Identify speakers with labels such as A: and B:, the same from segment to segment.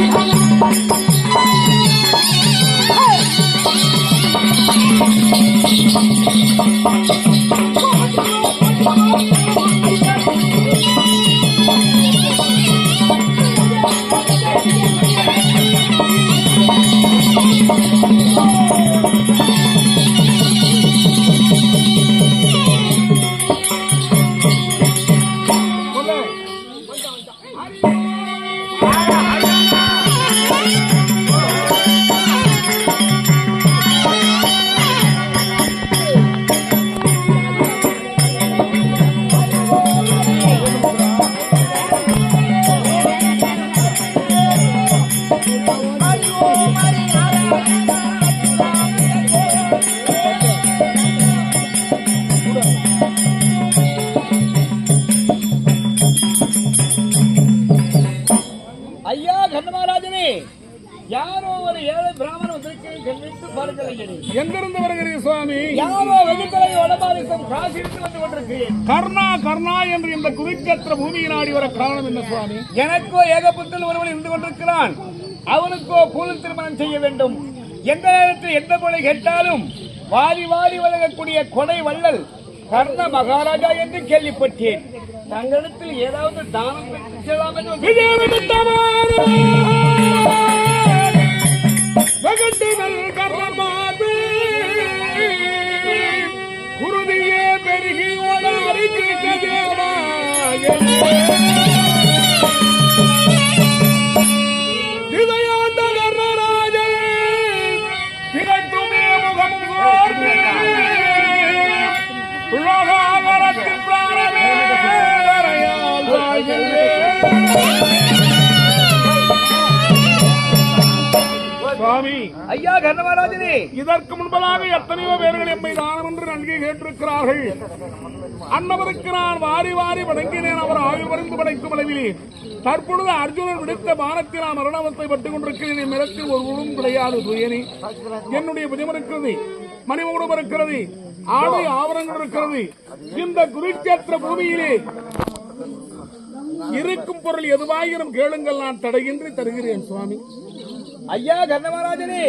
A: Thank you.
B: கர்ணா கர்ணா என்று இந்த குவிக்கற்ற பூமியை நாடி வர காரணம் என்ன சுவாமி?
A: எனக்கோ ஏகபுத்தல் ஒருவன் இருந்து கொண்டிருக்கிறான். அவனுக்கோ கூலி திருமணம் செய்ய வேண்டும். எந்த நேரத்தில் எந்த பொருளை கேட்டாலும் வாரி வாரி வழங்கக்கூடிய கொடை வள்ளல் கர்ண மகாராஜா என்று கேள்விப்பட்டேன். தங்களிடத்தில் ஏதாவது தானம் பெற்றலாம் என்று
B: Yeah, yeah, yeah. சுவாமி.
A: ஐயா கர்ணமகாராஜனே
B: இதற்கு முன்பதாக எத்தனையோ பேர்கள் எம்மை தானம் என்று நன்கை கேட்டிருக்கிறார்கள். அன்னவருக்கு நான் வாரி வாரி வணங்கினேன் அவர் ஆயுள் வரைந்து படைக்கும் அளவிலே. தற்பொழுது அர்ஜுனன் விடுத்த பானத்தில் நான் மரணவத்தை பட்டுக் கொண்டிருக்கிறேன் என் ஒரு உருவும் கிடையாது துயனி என்னுடைய புஜம் இருக்கிறது மணிமகுடம் இருக்கிறது ஆடை ஆவரங்கள் இருக்கிறது. இந்த குருச்சேத்திர பூமியிலே இருக்கும் பொருள் எதுவாயினும் கேளுங்கள் நான் தடையின்றி தருகிறேன் சுவாமி.
A: ஐயா கர்ணமராஜனே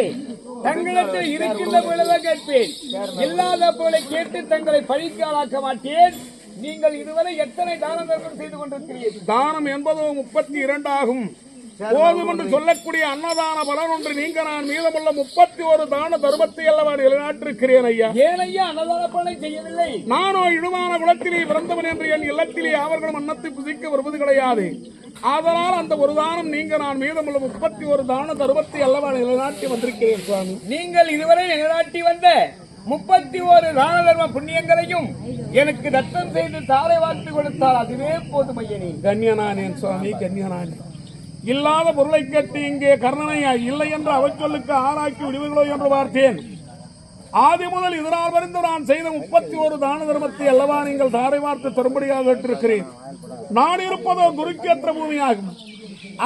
A: தங்களிடத்தில் இருக்கின்ற பொழுதுதான் கேட்பேன். இல்லாத பொருளை கேட்டு தங்களை பழிக்காலாக்க மாட்டேன். நீங்கள் இதுவரை எத்தனை தான தர்மம் செய்து கொண்டிருக்கிறீர்கள்?
B: தானம் என்பதும் முப்பத்தி இரண்டாகும் போதும் என்று சொல்லக்கூடிய அன்னதான பலன் ஒன்று நீங்க நான் மீதமுள்ள முப்பத்தி ஒரு தான தர்மத்தை அல்லவா நிலைநாட்டிருக்கிறேன் ஐயா.
A: ஏன் ஐயா அன்னதான பலனை செய்யவில்லை.
B: நானோ இடுமான குலத்திலே பிறந்தவன் என்று என் இல்லத்திலே அவர்களும் அன்னத்தை புசிக்க வருவது கிடையாது. ஆதலால் அந்த ஒரு தானம் நீங்க நான் மீதமுள்ள முப்பத்தி ஒரு தான தர்மத்தை அல்லவா நிலைநாட்டி வந்திருக்கிறேன் சுவாமி.
A: நீங்கள் இதுவரை நிலைநாட்டி வந்த முப்பத்தி ஒரு தான தர்ம புண்ணியங்களையும் எனக்கு தத்தம் செய்து தாரை வார்த்து கொடுத்தால் அதுவே போதும் ஐயனே
B: கன்யனானேன் சுவாமி கன்யனானே இல்லாத பொருளை கேட்டு இங்கே கர்ணனையா இல்லை என்று அவச்சொல்லுக்கு ஆராய்ச்சி விடுவீர்களோ என்று பார்த்தேன். ஆதி முதல் இதனால் வரைந்து நான் செய்த முப்பத்தி ஒரு தான தர்மத்தை அல்லவா நீங்கள் தாரை வார்த்து தரும்படியாக கேட்டிருக்கிறேன். நான் இருப்பதோ குருக்கேத்திர பூமியாகும்.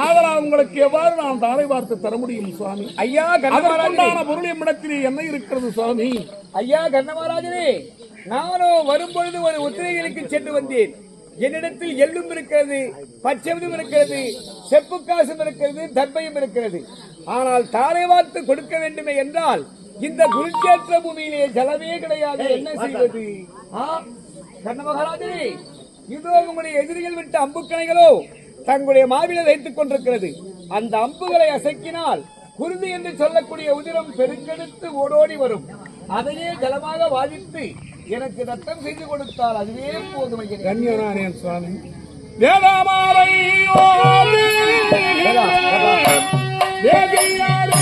B: ஆதலால் உங்களுக்கு எவ்வாறு நான் தாரை வார்த்து தர முடியும் சுவாமி?
A: ஐயா
B: அதற்குண்டான பொருள் எம்மிடத்திலே என்ன இருக்கிறது சுவாமி?
A: ஐயா கர்ணமகாராஜனே நானும் வரும்பொழுது ஒரு உத்திரைகளுக்கு சென்று வந்தேன். என்னிடத்தில் எள்ளும் இருக்கிறது பச்சைவதும் இருக்கிறது செப்பு காசும் இருக்கிறது தர்பையும் இருக்கிறது. ஆனால் தாரை வார்த்து கொடுக்க வேண்டுமே என்றால் இந்த குருச்சேத்திர பூமியிலே ஜலமே கிடையாது. என்ன செய்வது? ஆ, கர்ணமகாராஜனே இதோ உங்களுடைய எதிரிகள் விட்ட அம்புக்கணைகளோ தங்களுடைய மாவில வைத்துக் கொண்டிருக்கிறது. அந்த அம்புகளை அசைக்கினால் குருதி என்று சொல்லக்கூடிய உதிரம் பெருக்கெடுத்து ஓடோடி வரும். அதையே ஜலமாக வாதித்து எனக்கு ரத்தம் செய்து கொடுத்தால் அதுவே போதும்.
B: கன்யனானேன் சுவாமி. வேதாமாலை வேதியாரே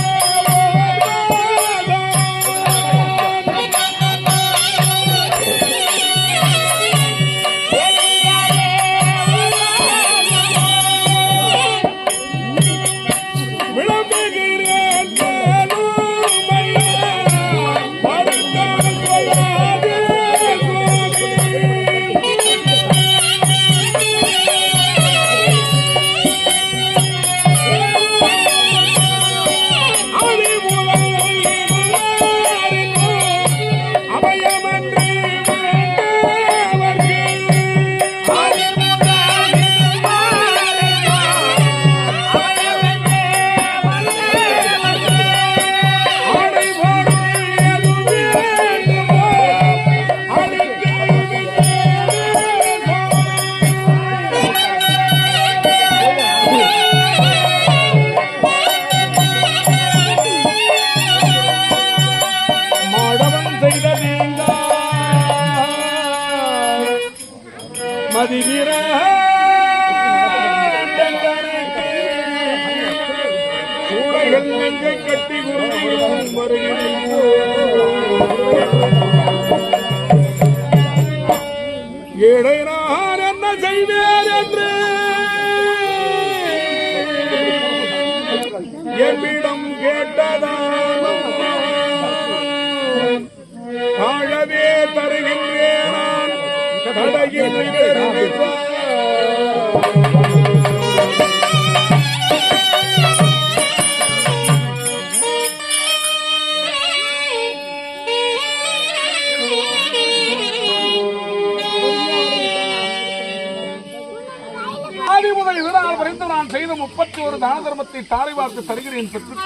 B: நான் செய்த முப்பத்தி ஒரு தான தர்மத்தை தாரை வார்த்து தருகிறேன் பெற்றுக்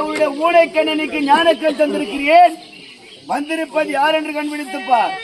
C: பூமியிலே உள்ள ஊடைக்கண்ணனுக்கு ஞானக்கல் தந்திருக்கிறேன். வந்திருப்பது யார் என்று கண்டுபிடித்துப்பார்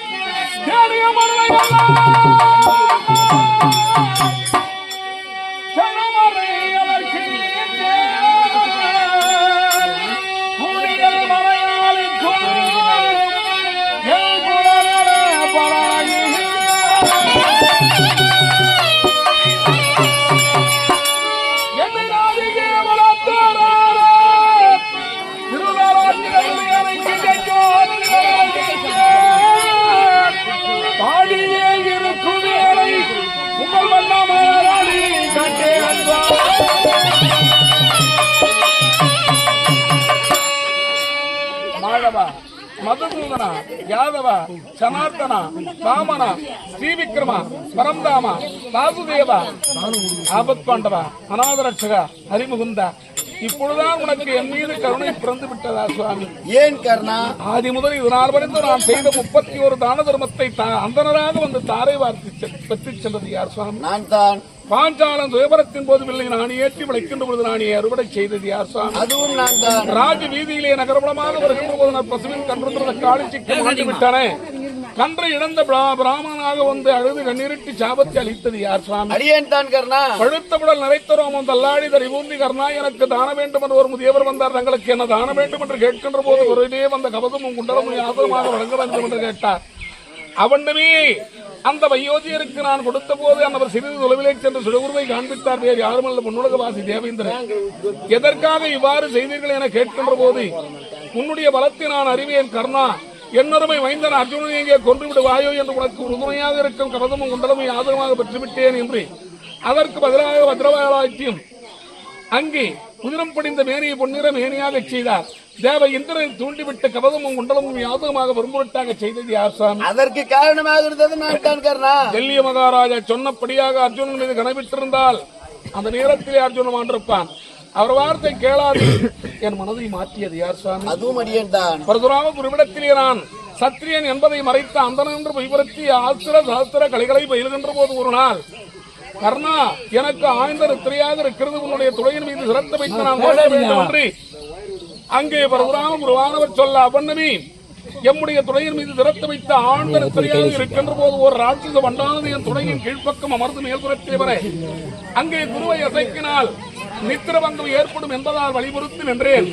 B: ஸ்ரீவிக்ரமா பரந்தாமா வாசுதேவா ஆபத் பாண்டவா அநாதரட்சகா ஹரிமுகுந்தா. இப்பொழுதுதான் உனக்கு என் மீது கருணை பிறந்து விட்டதா சுவாமி?
C: ஏன் கர்ணா?
B: ஆதி முதல் இது நாள் வரைந்து நான் செய்த முப்பத்தி ஒரு தான தர்மத்தை அந்தனராக வந்து தாரை வார்த்து பெற்றுச் சென்றது யார் சுவாமி?
C: நான் தான்.
B: பாஞ்சாலம் துயபரத்தின் போது வில்லை நான் ஏற்றி விளைக்கின்ற பொழுது நான் அறுவடை செய்தது யார் சுவாமி?
C: அதுவும் நான் தான்.
B: ராஜ வீதியிலே நகரபலமாக வருகின்ற போது நான் பசுவின் கன்றுன்ற காளி சிக்கி மாட்டி விட்டானே. கன்றை இழந்த பிரா- பிராமணனாக வந்து அழுது கண்ணீரிட்டு சாபத்தை அளித்தது யார் சுவாமி?
C: அடியேன் தான் கர்ணா.
B: பழுத்த உடல் நரைத்த ரோமம் தள்ளாடி தரிபூந்தி கர்ணா எனக்கு தான வேண்டும் என்று ஒரு முதியவர் வந்தார். தங்களுக்கு என்ன தான வேண்டும் என்று கேட்கின்ற போது ஒருவே வந்த கவசமும் குண்டலமும் யாதகமாக வழங்க வேண்டும் என்று கேட்டார். அவண்டமே அந்த வயோதியருக்கு நான் கொடுத்த போது அந்த சிறிது தொலைவிலே சென்று சுடகுருவை காண்பித்தார். வேறு யாருமல்ல முன்னுலகவாசி தேவேந்திரன். எதற்காக இவ்வாறு செய்தீர்கள் என கேட்கின்ற போது உன்னுடைய பலத்தை நான் அறிவேன் கர்ணா. என்னருமை வைந்தன் அர்ஜுனனை எங்கே கொன்று விடுவாயோ என்று உனக்கு உறுதுணையாக இருக்கும் கவசமும் குண்டலமும் யாதகமாக பெற்றுவிட்டேன் என்று. அதற்கு பதிலாக பத்ரவாளாய்த்தியும் அங்கே குதிரம் படிந்த மேனியை பொன்னிற மேனியாக செய்தார். தேவ இந்திரனை தூண்டிவிட்டு கவசமும் குண்டலமும் யாதகமாக வரும்பொருட்டாக செய்தது யார் சாமி?
C: அதற்கு காரணமாக இருந்தது நான் தான் கர்ணா.
B: டெல்லி மகாராஜா சொன்னபடியாக அர்ஜுனன் மீது கனவிட்டிருந்தால் அந்த நேரத்திலே அர்ஜுனன் மாண்டிருப்பான் அவர் வார்த்தை கேளாது. என் மனதை மாற்றியது யார் சுவாமி
C: அதுவும் அடியேன் தான்.
B: பரசுராம நான் சத்திரியன் என்பதை மறைத்த அந்தணன் என்று பொய்படுத்தி ஆசிர சாஸ்திர கலைகளை பயிலுகின்ற போது ஒரு நாள் கர்ணா எனக்கு ஆய்ந்த திரையாக இருக்கிறது உன்னுடைய துறையின் மீது சிறந்த வைத்து நான் வாழ வேண்டும் என்று அங்கே பரசுராம குருவானவர் சொல்ல அவண்ணமே எம்முடைய துறையின் மீது திறத்து வைத்த ஆழ்ந்த திரையாக இருக்கின்ற போது ஒரு ராட்சச வண்டானது என் துணையின் கீழ்ப்பக்கம் அமர்ந்து மேல்புறத்தே வர அங்கே குருவை அசைக்கினால் நித்திரபங்கம் ஏற்படும் என்பதால் வழிபுறுத்து நின்றேன்.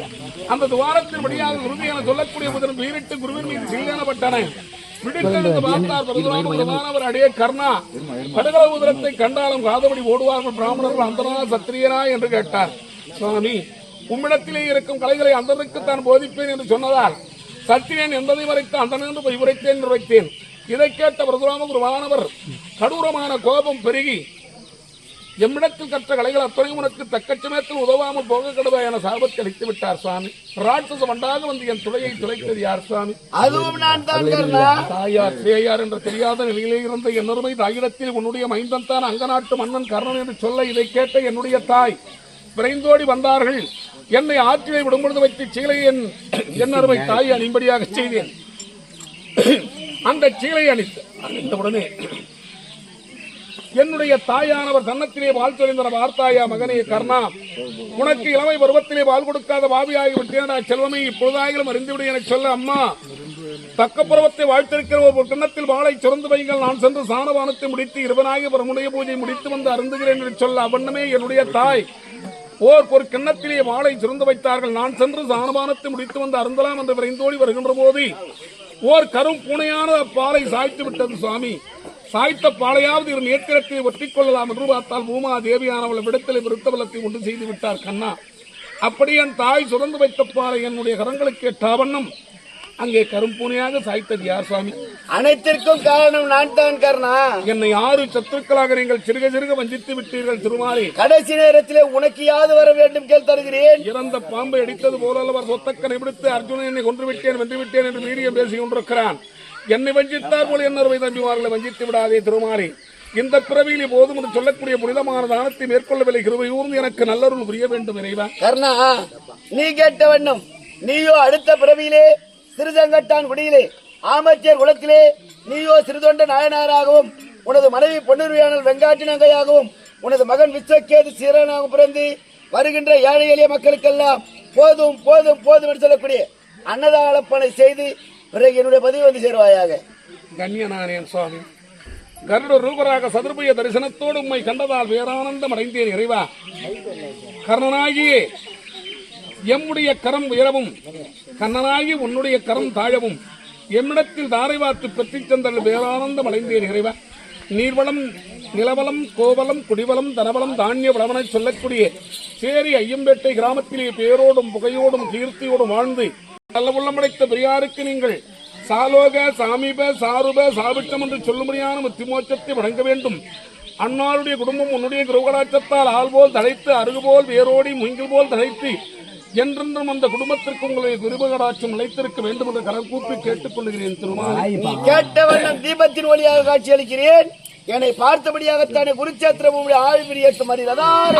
B: அந்த துவாரத்தின் வழியாக உறுதி என சொல்லக்கூடிய முதல் உயிரிட்டு குருவின் மீது சீலனப்பட்டன விடுத்தெழுந்து பார்த்தார் பரசுராம அடைய கர்ணா. கடுகள உதரத்தை கண்டாலும் காதபடி ஓடுவார்கள் பிராமணர்கள் அந்தனா சத்திரியனா என்று கேட்டார். சுவாமி உம்மிடத்திலே இருக்கும் கலைகளை அந்தனுக்கு தான் போதிப்பேன் என்று சொன்னதால் சத்திரியன் என்பதை வரைத்து அந்தன் என்று போய் உரைத்தேன் என்று வைத்தேன் இதை கேட்ட பிரதுராம குருவானவர் கடூரமான கோபம் பெருகி எம்மிடத்தில் கற்ற கலைகள் அத்தனையும் உனக்கு தக்க சமயத்தில் உதவாமல் போக கடுவா என சாபத்தை அளித்து விட்டார் சுவாமி ராட்சச வண்டாக வந்து என் துளையை துளைத்தது யார் சுவாமி
C: அதுவும் நான் தான்
B: தாயார் சேயார் என்று தெரியாத நிலையிலே இருந்த என்னருமை தாயிடத்தில் உன்னுடைய மைந்தன் தான் அங்க நாட்டு மன்னன் கர்ணன் என்று சொல்ல இதை கேட்ட என்னுடைய தாய். விரைந்தோடி வந்தார்கள். என்னை ஆற்றிலே விடும்பொழுது வைத்து சீலை என் என்னருமை தாய் அணிம்படியாக செய்தேன். அந்த சீலை அணித்து அணிந்த உடனே என்னுடைய தாயானவர் தன்னத்திலே பால் தொழிந்தன வார்த்தாயா மகனே கர்ணா உனக்கு இளமை பருவத்திலே பால் கொடுக்காத பாவியாகி விட்டேனா செல்வமே இப்பொழுதாயிலும் அறிந்துவிடு என சொல்ல அம்மா தக்கப்புறவத்தை வாழ்த்திருக்கிற ஒரு கிண்ணத்தில் வாழை சுரந்து வைங்கள் நான் சென்று சாணவானத்தை முடித்து இருவனாகி பிரமுடைய பூஜை முடித்து வந்து அருந்துகிறேன் என்று சொல்ல அவண்ணமே என்னுடைய தாய். ஓர் ஒரு கிண்ணத்திலே வாளை சுரந்து வைத்தார்கள். நான் சென்று சாணவானத்தை முடித்து வந்து அருந்தலாம் என்று விரைந்தோடி வருகின்ற போது ஓர் கரும் பூனையான பாலை சாய்த்து விட்டது சுவாமி. சாய்த்த பாலையாவது இரு நேத்திரத்தை ஒட்டிக் கொள்ளலாம் என்று பார்த்தால் பூமா தேவியானவள் விடத்தில் விருத்தபலத்தை உண்டு செய்து விட்டார் கண்ணா. அப்படி என் தாய் சுரந்து வைத்த பாலை என்னுடைய கரங்களுக்கு எட்டாவண்ணம் அங்கே கரும்பூனையாக சாய்த்தது யார் சுவாமி?
C: அனைத்திற்கும் காரணம் நான் தான் கர்ணா.
B: என்னை ஆறு சத்துருக்களாக நீங்கள் சிறுக சிறுக வஞ்சித்து விட்டீர்கள் திருமாலே.
C: கடைசி நேரத்திலே உனக்கு யாது வர வேண்டும் கேள் தருகிறேன்.
B: இறந்த பாம்பை அடித்தது போல அவர் சொத்தக்கனை விடுத்து அர்ஜுனன் என்னை கொன்று விட்டேன் வென்று விட்டேன் என்று வீரியம் பேசிக் கொண்டிருக்கிறான். என்னை வஞ்சித்தார் போல என்னொருவை தம்பிமார்களை வஞ்சித்து விடாதே திருமாலே. இந்த பிறவியிலே போதும் என்று சொல்லக்கூடிய புனிதமான தானத்தை மேற்கொள்ளவில்லை கிருபையூர்ந்து எனக்கு நல்லருள் புரிய வேண்டும் இறைவா.
C: கர்ணா நீ கேட்ட வண்ணம் நீயோ அடுத்த பிறவியிலே சிறுதங்கட்டான் குடியிலே ஆமத்தியர் குலத்திலே நீயோ சிறுதொண்ட நாயனாராகவும் உனது மனைவி பொன்னுருவியானல் வெங்காட்டி நங்கையாகவும் உனது மகன் விஸ்வக்கேது சீரனாகவும் பிறந்து வருகின்ற ஏழை எளிய மக்களுக்கெல்லாம் போதும் போதும் போதும் என்று சொல்லக்கூடிய அன்னதாளப்பனை செய்து பிறகு என்னுடைய பதிவு வந்து சேருவாயாக.
B: கண்ணியனானேன் சுவாமி கருட ரூபராக சதுர்பய தரிசனத்தோடு உண்மை கண்டதால் பேரானந்தம் அடைந்தேன் இறைவா. கர்ணனாகியே எம்முடைய கரம் உயரவும் கண்ணனாகி உன்னுடைய கரம் தாழவும் எம்மிடத்தில் தாரை வார்த்து பெற்றுச் சென்றல் பேரானந்தம் அடைந்தேன் இறைவா. நீர்வளம் நிலவளம் கோவலம் குடிவளம் தனவளம் தானிய வளவனை சொல்லக்கூடிய சேரி ஐயம்பேட்டை கிராமத்திலே பேரோடும் புகையோடும் கீர்த்தியோடும் வாழ்ந்து நல்ல உள்ளமடைத்த பெரியாருக்கு நீங்கள் சாலோக சாமீப சாருப சாபிட்டம் என்று சொல்லும்படியான முத்திமோச்சத்தை வழங்க வேண்டும். அன்னாருடைய குடும்பம் உன்னுடைய கிரகலாச்சத்தால் ஆள்போல் தழைத்து அருகுபோல் வேரோடி முங்கில் போல் தழைத்து என்றென்றும் அந்த குடும்பத்திற்கு உங்களுடைய விருபகடாட்சம் நிலைத்திருக்க வேண்டும் என்று கரம் கூப்பி கேட்டுக் கொள்கிறேன் திருமாலை.
C: நீ கேட்ட வண்ணம் தீபத்தின் ஒளியாக காட்சியளிக்கிறேன் என்னை பார்த்தபடியாகத்தானே குருச்சேத்திரம் ஆழ்விரி ஏற்ற மாதிரி அதான்